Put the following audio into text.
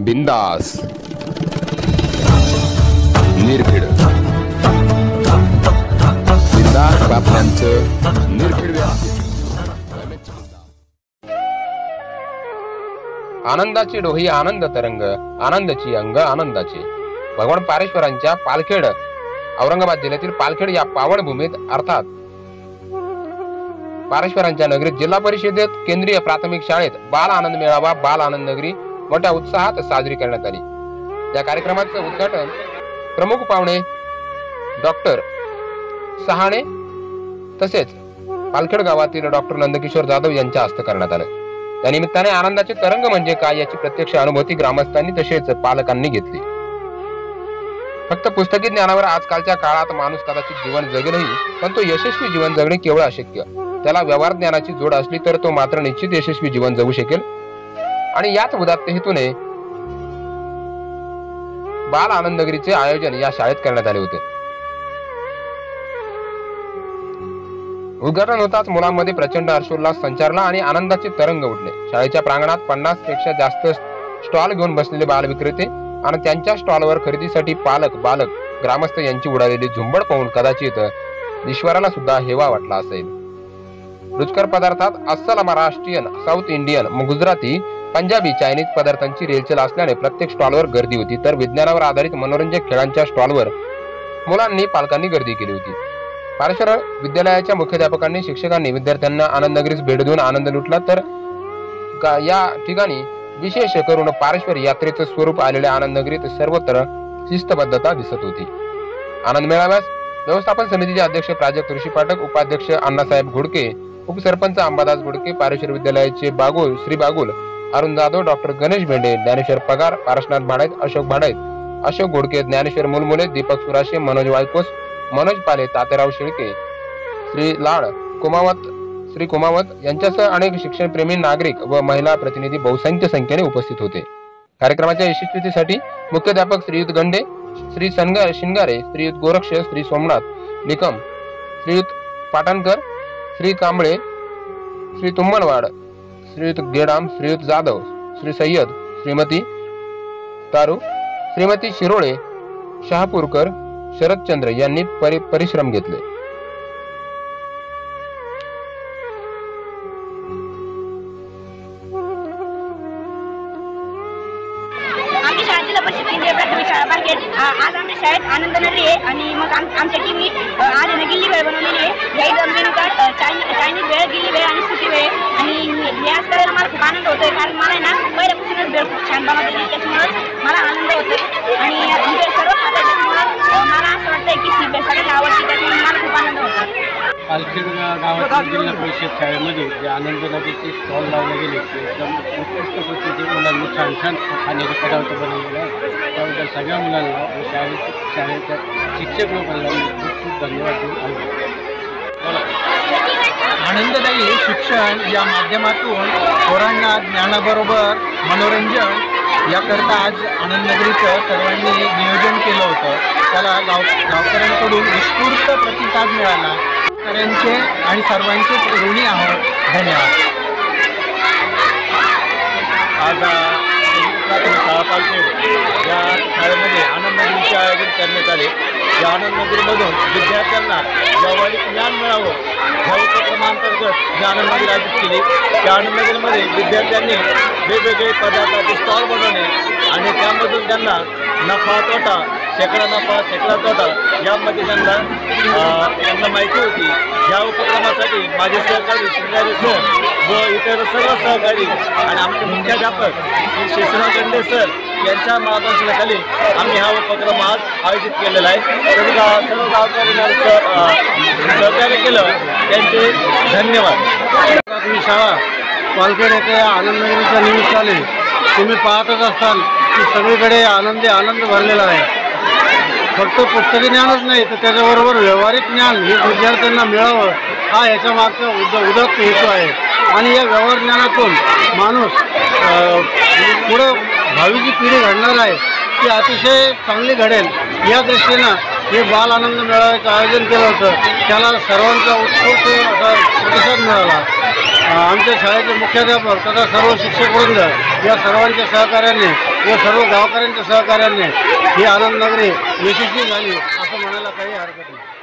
बिंदास. निर्भीड. बिंदास बातम्यांचं निर्भीड आनंदाची डोही आनंद तरंग आनंदाची अंग आनंदाचे. भगवान पारेश्वरांच्या पालखेड औरंगाबाद जिल्ह्यातील पालखेड या पावनभूमीत अर्थात. पारेश्वरांच्या नगरीत जिल्हा परिषदेत केंद्रीय प्राथमिक शाळेत बाल आनंद मेळावा बाल आनंद नगरी मोठ्या उत्साहात साजरी करण्यात आली. या कार्यक्रमाचं उद्घाटन प्रमुख पाहुणे डॉक्टर सहाणे तसेच पालखेड गावातील डॉक्टर नंदकिशोर जाधव यांच्या हस्ते करण्यात आलं. त्या निमित्ताने आनंदाचे तरंग म्हणजे काय याची प्रत्यक्ष अनुभूती ग्रामस्थांनी तसेच पालकांनी घेतली. फक्त पुस्तकी ज्ञानावर आजकालच्या काळात माणूस कदाचित जीवन जगेलही पण तो यशस्वी जीवन जगणे केवळ अशक्य. त्याला व्यवहार ज्ञानाची जोड असली तर तो मात्र निश्चित यशस्वी जीवन जगू शकेल. आणि याच उदात्त हेतूने बाल आनंदगिरीचे आयोजन या शाळेत करण्यात आले होते. उद्घाटन होताच मुलांमध्ये प्रचंड हर्षोल्लास संचारला आणि आनंदाचे तरंग उठले. शाळेच्या प्रांगणात पन्नासपेक्षा जास्त स्टॉल घेऊन बसलेले बाल विक्रेते आणि त्यांच्या स्टॉलवर खरेदीसाठी पालक बालक ग्रामस्थ यांची उडालेली झुंबड पाहून कदाचित ईश्वराला सुद्धा हेवा वाटला असेल. रुचकर पदार्थात अस्सल Maharashtrian south Indian Gujarati Punjabi Chinese पदार्थांची रेलचेल असल्याने प्रत्येक स्टॉलवर गर्दी होती तर विज्ञानावर आधारित मनोरंजक खेळांच्या स्टॉलवर मुलांनी पालकांनी गर्दी केली होती. पारेश्वर विद्यालयाच्या मुख्याध्यापकांनी शिक्षकांनी विद्यार्थ्यांना आनंदनगरीस भेट देऊन आनंद लुटला तर का- या ठिकाणी विशेष करून पारेश्वर यात्रेचं स्वरूप आलेल्या आनंदनगरीत सर्वत्र शिस्तबद्धता दिसत होती. आनंद मेळाव्यास व्यवस्थापन समितीचे अध्यक्ष प्राजक्त ऋषी पाठक उपाध्यक्ष अण्णासाहेब घोडके उपसरपंच अंबादास घोडके पारेश्वर विद्यालयाचे बागुल श्री बागुल अरुण जाधव डॉक्टर गणेश भेंडे ज्ञानेश्वर पगार पारसनाथ भाडायत अशोक भाडायत अशोक घोडके ज्ञानेश्वर मुलमुले दीपक सुराशे मनोज वायकोस मनोज पाले तात्याराव शेळके श्री लाड कुमावत श्री कुमावत यांच्यासह अनेक शिक्षणप्रेमी नागरिक व महिला प्रतिनिधी बहुसंख्य संख्येने उपस्थित होते. कार्यक्रमाच्या यशस्वीतेसाठी मुख्याध्यापक श्रीयुत गंडे श्री सनगा शिंगारे श्रीयुत गोरक्ष श्री सोमनाथ निकम श्रीयुत पाटणकर श्री कांबळे श्री तुंबनवाड श्रीयुत गेडाम श्रीयुत जाधव श्री सय्यद श्रीमती तारू श्रीमती शिरोळे शहापूरकर शरदचंद्र यांनी परि परिश्रम घेतले. आज आमच्या शाळेत आनंद नगरी आहे आणि मग आमच्या टीमनी आज आहे गिल्ली वेळ बनवलेली आहे. चायनीज वेळ गिल्ली वेळ आणि सुटी वेळ करायला मला खूप आनंद होतोय. कारण मला आहे ना पहिल्यापासूनच वेळ खूप छान बनवते त्याच्यामुळं मला आनंद होतो आणि वेळ सर्व त्याच्यामुळं मला असं वाटतंय की ती वेळ सगळ्यांना आवडते त्याच्यामुळे मला खूप आनंद होतो पालखेड गावातील जिल्हा परिषद शाळेमध्ये जे आनंद नगरचे स्टॉल लावले गेले ते एकदम उत्कृष्ट पद्धतीचे मुलांनी छान छान खाण्याचे पदार्थ बनवलेले आहेत. त्याबद्दल सगळ्या मुलांना व शाळेत शाळेच्या शिक्षक लोकांना खूप खूप धन्यवाद देऊन आलो. आनंददायी शिक्षण या माध्यमातून पोरांना ज्ञानाबरोबर मनोरंजन याकरता आज आनंदनगरीचं सर्वांनी नियोजन केलं होतं. त्याला गाव गावकऱ्यांकडून उत्स्फूर्त प्रतिसाद मिळाला. गावकऱ्यांचे आणि सर्वांचे ऋणी आहोत. धन्यवाद. आज शाळा या शाळेमध्ये आनंदनगरीचे आयोजन करण्यात आले. या आनंद विद्यार्थ्यांना व्यावहारिक ज्ञान मिळावं. ह्या उपक्रमांतर्गत जी आनंद आयोजित केली त्या आनंद विद्यार्थ्यांनी वेगवेगळे पदार्थाचे स्टॉल बनवणे आणि त्यामधून त्यांना नफा तोटा शेकडा नफा शेकडा तोटा यामध्ये त्यांना त्यांना माहिती होती. या उपक्रमासाठी माझे सहकारी शिंगारे सर व इतर सर्व सहकारी आणि आमचे मुख्याध्यापक श्री शेषराव गंडे सर यांच्या मार्गदर्शनाखाली आम्ही हा उपक्रम आज आयोजित केलेला आहे. सर्व गाव सर्व गावकऱ्यांना सहकार्य केलं. त्यांचे धन्यवाद. प्राथमिक शाळा पालखेड येथे आनंदनगरीच्या निमित्ताने तुम्ही पाहतच असताल की सगळीकडे आनंदी आनंद भरलेला आहे. फक्त पुस्तकी ज्ञानच नाही तर त्याच्याबरोबर व्यावहारिक ज्ञान हे विद्यार्थ्यांना मिळावं हा याच्या मागचा उद उदक हेतू आहे. आणि या व्यवहार ज्ञानातून माणूस पुढं भावी जी पिढी घडणार आहे ती अतिशय चांगली घडेल. या दृष्टीनं हे बाल आनंद मेळाव्याचं आयोजन केलं होतं. त्याला सर्वांचा उत्स्फूर्त असा प्रतिसाद मिळाला. आमच्या शाळेचे मुख्याध्यापक तथा सर्व शिक्षकवृंद या सर्वांच्या सहकार्याने व सर्व गावकऱ्यांच्या सहकार्याने ही आनंद नगरी यशस्वी झाली असं म्हणायला काही हरकत नाही.